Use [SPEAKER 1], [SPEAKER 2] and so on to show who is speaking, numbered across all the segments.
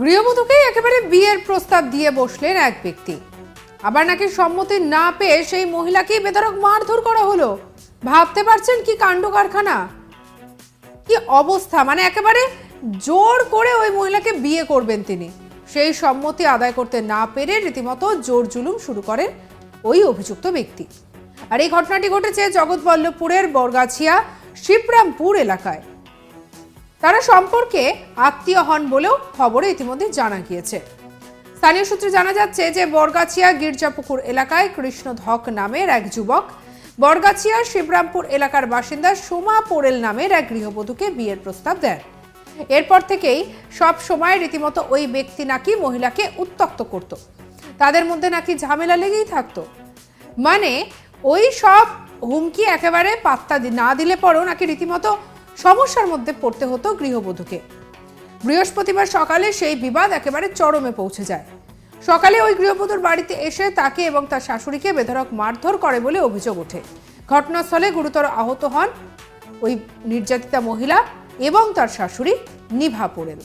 [SPEAKER 1] গৃহবধূকেই একেবারে বিয়ের প্রস্তাব দিয়ে বসলেন এক ব্যক্তি। আবার নাকি সম্মতি না পেয়ে সেই মহিলাকেই বেধরক মারধর করা হলো। ভাবতে পারছেন কি কাণ্ড কারখানা? কি অবস্থা? মানে একেবারে জোর করে ওই মহিলাকে বিয়ে করবেন তিনি। সেই সম্মতি আদায় করতে না পেরে রীতিমতো জোর জুলুম শুরু করেন ওই অভিযুক্ত ব্যক্তি। আর এই ঘটনাটি ঘটেছে জগৎবল্লভপুরের বরগাছিয়া, শিবরামপুর এলাকায়। তারা সম্পর্কে আত্মীয় হন বলেও খবরে ইতিমধ্যে জানা গিয়েছে। স্থানীয় সূত্রে জানা যাচ্ছে যে বরগাছিয়া গির্জাপুকুর এলাকায় কৃষ্ণ ধক নামের এক যুবক, বরগাছিয়া শিবরামপুর এলাকার বাসিন্দা সোমা পোরেল নামের এক গৃহবধূকে বিয়ের প্রস্তাব দেন। এরপর থেকেই সব সময় রীতিমতো ওই ব্যক্তি নাকি মহিলাকে উত্তক্ত করত। তাদের মধ্যে নাকি ঝামেলা লেগেই থাকতো। মানে ওই সব হুমকি একেবারে পাত্তা না দিলে পরেও নাকি রীতিমতো সমস্যার মধ্যে পড়তে হতো গৃহবধূকে। বৃহস্পতিবার সকালে সেই বিবাদ একেবারে চরমে পৌঁছে যায়। সকালে ওই গৃহবধূর বাড়িতে এসে তাকে এবং তার শাশুড়িকে বেধরক মারধর করে বলে অভিযোগ ওঠে। ঘটনাস্থলে গুরুতর আহত হন ওই নির্যাতিতা মহিলা এবং তার শাশুড়ি নিভা পোড়েল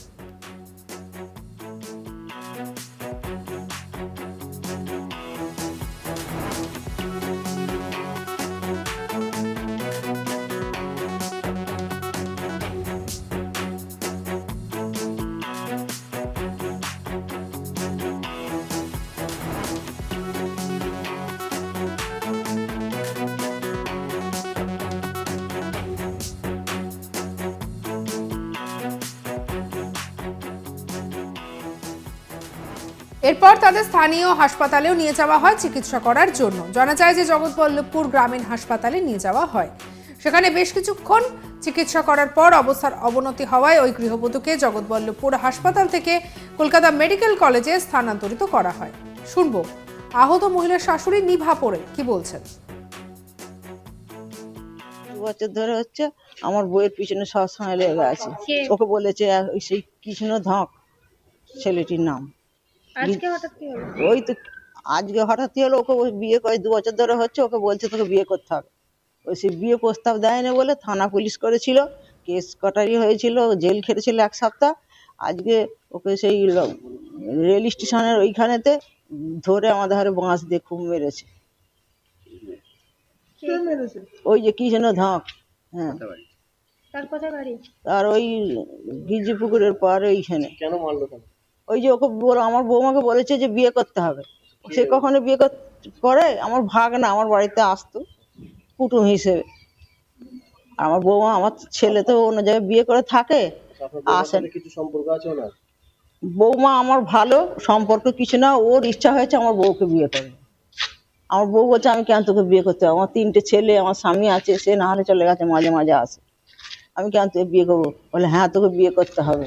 [SPEAKER 1] এরপর তাদের স্থানীয় হাসপাতালেও নিয়ে যাওয়া হয় চিকিৎসা করার জন্য। জানা যায় যে জগৎবল্লভপুর গ্রামীণ হাসপাতালে নিয়ে যাওয়া হয়। সেখানে বেশ কিছুক্ষণ চিকিৎসা করার পর অবস্থার অবনতি হওয়ায় ওই গৃহবধূকে জগৎবল্লভপুর হাসপাতাল থেকে কলকাতা মেডিকেল কলেজে স্থানান্তরিত করা হয়। শুনব আহত মহিলার শাশুড়ি নিভা পড়ে কি বলছেন?
[SPEAKER 2] বছর ধরে হচ্ছে আমার বইয়ের পিছনে সবসময় লেগে আছে। ওকে বলেছে সেই কৃষ্ণ ধক ছেলেটির নাম।
[SPEAKER 3] আজকে হঠাৎ কি হলো?
[SPEAKER 2] ওই তো আজকে হঠাৎ হলো? ওকে বিয়ে করে দু বছর ধরে হচ্ছে ওকে বলছে তোকে বিয়ে করতে হবে। ওই সেই বিয়ে প্রস্তাব দেয়নি বলে থানা পুলিশ করেছিল। কেস কটারি হয়েছিল জেল খেটেছিল এক সপ্তাহ। আজকে ওকে সেই রেল স্টেশনের ওইখানেতে ধরে আমাদের হারে বাঁশ দিয়ে খুব মেরেছে। ওই যে কৃষ্ণ ধক হ্যাঁ।
[SPEAKER 3] তার
[SPEAKER 2] আর ওই গিজি পুকুরের পার ওইখানে কেন মারলো ওই যে ওকে বল আমার বৌমাকে বলেছে যে বিয়ে করতে হবে। সে কখনো বিয়ে কর- করে আমার ভাগ না আমার বাড়িতে আসতো কুটুম হিসেবে। আমার বৌমা আমার ছেলে তো অন্য জায়গায় বিয়ে করে থাকে আসেন।
[SPEAKER 4] কিছু সম্পর্ক আছে ওনার?
[SPEAKER 2] বৌমা আমার ভালো সম্পর্ক কিছু না ওর ইচ্ছা হয়েছে আমার বউকে বিয়ে করবে আমার বউ বলছে আমি কেন তোকে বিয়ে করতে হবে আমার তিনটে ছেলে আমার স্বামী আছে সে না হলে চলে গেছে মাঝে মাঝে আসে। আমি কেন তোকে বিয়ে করব? বলে হ্যাঁ তোকে বিয়ে করতে হবে।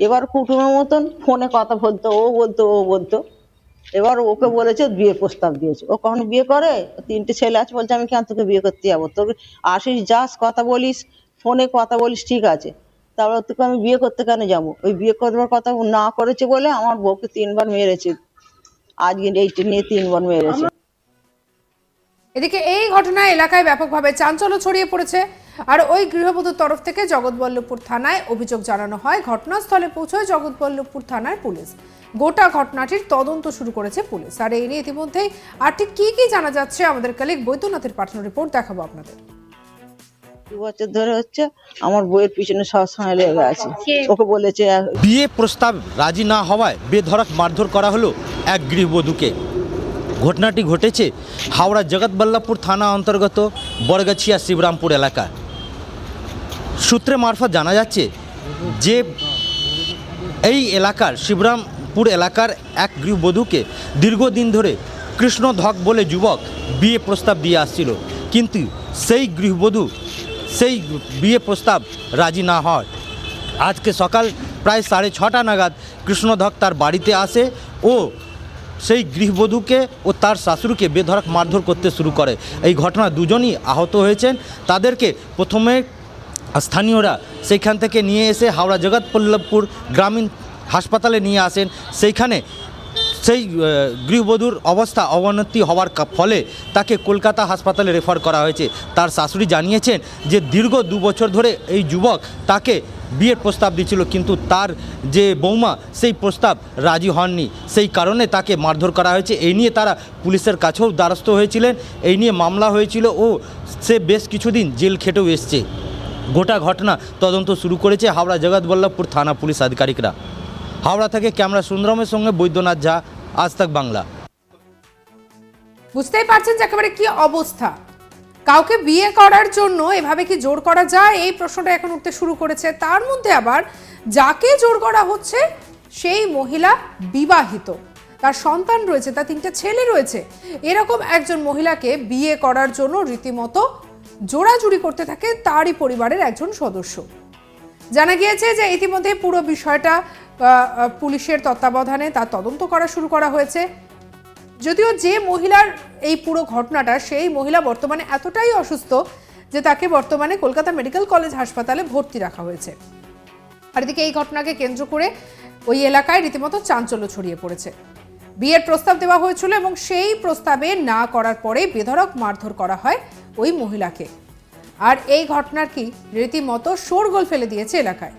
[SPEAKER 2] এবার কুটুমের মতন ফোনে কথা বলতো, ও বলতো ও বলতো। এবার ওকে বলেছে বিয়ে প্রস্তাব দিয়েছে। ও কখনো বিয়ে করে? তিনটে ছেলে আছে, বলছে, আমি কেন তোকে বিয়ে করতে যাব? তোকে আসিস, যাস, কথা বলিস, ফোনে কথা বলিস, ঠিক আছে। তারপর তোকে আমি বিয়ে করতে কেন যাব? ওই বিয়ে করবার কথা না করেছে বলে আমার বউকে তিনবার মেরেছে। আজকে এইটা নিয়ে তিনবার মেরেছে।
[SPEAKER 1] এদিকে এই ঘটনায় এলাকায় ব্যাপকভাবে চাঞ্চল্য ছড়িয়ে পড়েছে। আর ওই গৃহবধূর তরফ থেকে জগৎবল্লভপুর থানায় অভিযোগ জানানো হয়। ঘটনাস্থলে পৌঁছয় জগৎবল্লভপুর থানার পুলিশ। গোটা ঘটনাটির তদন্ত শুরু করেছে পুলিশ। আর এই নিয়ে ইতিমধ্যেই আর ঠিক কি কি জানা যাচ্ছে আমাদের কালিক বৈদ্যনাথের পাঠানো রিপোর্ট দেখাবো আপনাদের।
[SPEAKER 2] বছর ধরে হচ্ছে আমার বইয়ের পিছনে সবসময় লেগে আছে। ওকে বলেছে
[SPEAKER 5] বিয়ে প্রস্তাব রাজি না হওয়ায় বেধড়ক মারধর করা হলো এক গৃহবধূকে। ঘটনাটি ঘটেছে হাওড়া জগৎবল্লভপুর থানা অন্তর্গত বরগাছিয়া শিবরামপুর এলাকায়। সূত্রে মারফত জানা যাচ্ছে যে এই এলাকার, শিবরামপুর এলাকার এক গৃহবধূকে দীর্ঘদিন ধরে কৃষ্ণ ধক বলে যুবক বিয়ে প্রস্তাব দিয়ে আসছিল। কিন্তু সেই গৃহবধূ সেই বিয়ে প্রস্তাব রাজি না হয়। আজকে সকাল প্রায় সাড়ে ছটা নাগাদ কৃষ্ণধক তার বাড়িতে আসে ও সেই গৃহবধূকে ও তার শাশুড়িকে বেধড়ক মারধর করতে শুরু করে। এই ঘটনা দুজনই আহত হয়েছেন। তাদেরকে প্রথমে স্থানীয়রা সেইখান থেকে নিয়ে এসে হাওড়া জগৎপল্লভপুর গ্রামীণ হাসপাতালে নিয়ে আসেন। সেইখানে সেই গৃহবধূর অবস্থা অবনতি হওয়ার ফলে তাকে কলকাতা হাসপাতালে রেফার করা হয়েছে। তার শাশুড়ি জানিয়েছেন যে দীর্ঘ দু বছর ধরে এই যুবক তাকে বিয়ের প্রস্তাব দিয়েছিল, কিন্তু তার যে বৌমা সেই প্রস্তাব রাজি হননি। সেই কারণে তাকে মারধর করা হয়েছে। এই নিয়ে তারা পুলিশের কাছেও দ্বারস্থ হয়েছিলেন। এই নিয়ে মামলা হয়েছিল ও সে বেশ কিছুদিন জেল খেটেও এসছে। গোটা ঘটনা তদন্ত শুরু করেছে হাওড়া জগৎবল্লভপুর থানা পুলিশ আধিকারিকরা। হাওড়া থেকে ক্যামেরা সুন্দরমের সঙ্গে বৈদ্যনাথ ঝা, আজ তাক বাংলা।
[SPEAKER 1] বুঝতেই পারছেন যে একেবারে কি অবস্থা? কাউকে বিয়ে করার জন্য এভাবে কি জোর করা যায়? এই প্রশ্নটা এখন উঠতে শুরু করেছে। তার মধ্যে আবার যাকে জোর করা হচ্ছে, সেই মহিলা বিবাহিত। তার সন্তান রয়েছে, তার তিনটা ছেলে রয়েছে। এরকম একজন মহিলাকে বিয়ে করার জন্য রীতিমতো জোড়াজুড়ি করতে থাকে তারই পরিবারের একজন সদস্য। জানা গিয়েছে যে ইতিমধ্যে পুরো বিষয়টা পুলিশের তত্ত্বাবধানে তার তদন্ত করা শুরু করা হয়েছে। যদিও যে মহিলার এই পুরো ঘটনাটা, সেই মহিলা বর্তমানে এতটাই অসুস্থ যে তাকে বর্তমানে কলকাতা মেডিকেল কলেজ হাসপাতালে ভর্তি রাখা হয়েছে। আর এদিকে এই ঘটনাকে কেন্দ্র করে ওই এলাকায় রীতিমতো চাঞ্চল্য ছড়িয়ে পড়েছে। বিয়ের প্রস্তাব দেওয়া হয়েছিল এবং সেই প্রস্তাবে না করার পরে বেধড়ক মারধর করা হয় ওই মহিলাকে। আর এই ঘটনার কি রীতিমতো শোরগোল ফেলে দিয়েছে এলাকায়?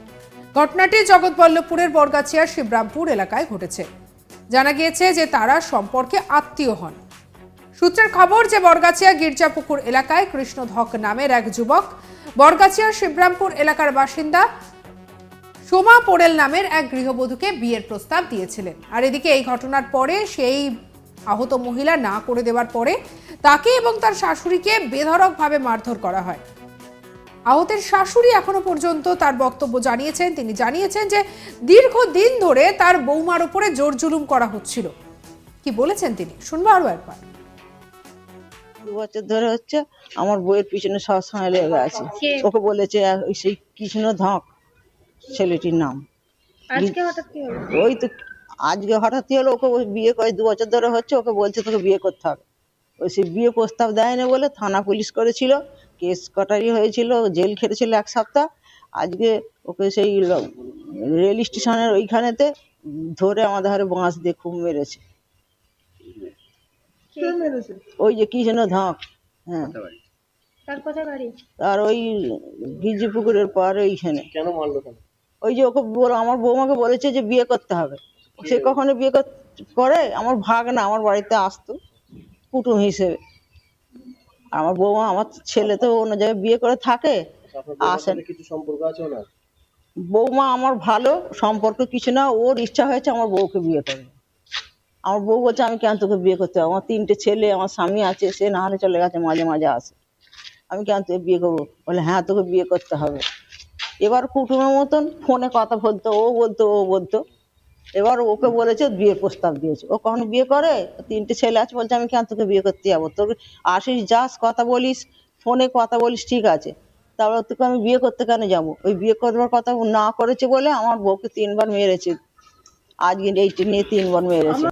[SPEAKER 1] ঘটনাটি জগৎবল্লভপুরের বরগাছিয়ার শিবরামপুর এলাকায় ঘটেছে। জানা গিয়েছে যে তারা সম্পর্কে আত্মীয় হন। সূত্রের খবর যে বরগাছিয়া গির্জাপুকুর এলাকায় কৃষ্ণ ধক নামের এক যুবক বরগাছিয়া শিবরামপুর এলাকার বাসিন্দা সোমা পোড়েল নামের এক গৃহবধূকে বিয়ের প্রস্তাব দিয়েছিলেন। আর এদিকে এই ঘটনার পরে সেই আহত মহিলা না করে দেওয়ার পরে তাকে এবং তার শাশুড়িকে বেধড়কভাবে মারধর করা হয়। আহতের শাশুড়ি এখনও পর্যন্ত তার বক্তব্য জানিয়েছেন। তিনি জানিয়েছেন যে দীর্ঘদিন ধরে তার বৌমার উপরে জোর জুলুম করা হচ্ছিল। কি বলেছেন তিনি? শুনব আরও একবার।
[SPEAKER 2] দু বছর ধরে হচ্ছে আমার বইয়ের পিছনে সবসময় লেগে আছে? ওকে বলেছে সেই কৃষ্ণ ধক ছেলেটির নাম।
[SPEAKER 3] আজকে হঠাৎ কি হলো?
[SPEAKER 2] ওই তো আজকে হঠাৎই হলো? ওকে ওই বিয়ে করে দু বছর ধরে হচ্ছে ওকে বলছে তোকে বিয়ে করতে হবে। ওই সেই বিয়ে প্রস্তাব দেয়নি বলে থানা পুলিশ করেছিল। কেস কটারি হয়েছিল জেল খেটেছিল এক সপ্তাহ। আজকে ওকে সেই ল- রেল স্টেশনের ওইখানেতে ধরে আমাদের হারে বাঁশ দিয়ে খুব মেরেছে। ওই যে কি যেন ধক হ্যাঁ।
[SPEAKER 3] তার বাড়ি?
[SPEAKER 2] আর ওই গিজি পুকুরের পার ওইখানে ওই যে ওকে বল আমার বৌমাকে বলেছে যে বিয়ে করতে হবে। সে কখনো বিয়ে কর- করে? আমার ভাগ না আমার বাড়িতে আসতো কুটুম হিসেবে। আমার বৌমা আমার ছেলে তো অন্য জায়গায় বিয়ে করে থাকে। আসেন। বৌমা আমার ভালো সম্পর্ক কিছু না ওর ইচ্ছা হয়েছে আমার বউকে বিয়ে করবে আমার বউ বলছে আমি কেন তোকে বিয়ে করতে হবে আমার তিনটে ছেলে আমার স্বামী আছে সে না হলে চলে গেছে মাঝে মাঝে আসে। আমি কেন তোকে বিয়ে করব? বলে হ্যাঁ তোকে বিয়ে করতে হবে। এবার কুটুমের মতন ফোনে কথা বলতো, ও বলতো ও বলতো। এবার ওকে বলেছে বিয়ের প্রস্তাব দিয়েছে। ও কখনো বিয়ে করে? তিনটে ছেলে আছে, বলছে, আমি কেন তোকে বিয়ে করতে যাব? তোকে আসিস, যাস, কথা বলিস, ফোনে কথা বলিস, ঠিক আছে। তারপর তোকে আমি বিয়ে করতে কেন যাব? ওই বিয়ে করবার কথা না করেছে বলে আমার বউকে তিনবার মেরেছে। আজকে এইটি নিয়ে তিনবার মেরেছে।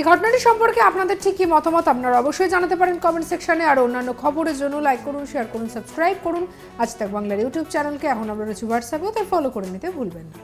[SPEAKER 1] এই ঘটনাটি সম্পর্কে আপনাদের ঠিক কি মতামত আপনারা অবশ্যই জানাতে পারেন কমেন্ট সেকশনে আর অন্যান্য খবরের জন্য লাইক করুন শেয়ার করুন সাবস্ক্রাইব করুন। আজ তাক বাংলার ইউটিউব চ্যানেলকে এখন আমরা রয়েছে হোয়াটসঅ্যাপেও তাই ফলো করে নিতে ভুলবেন না।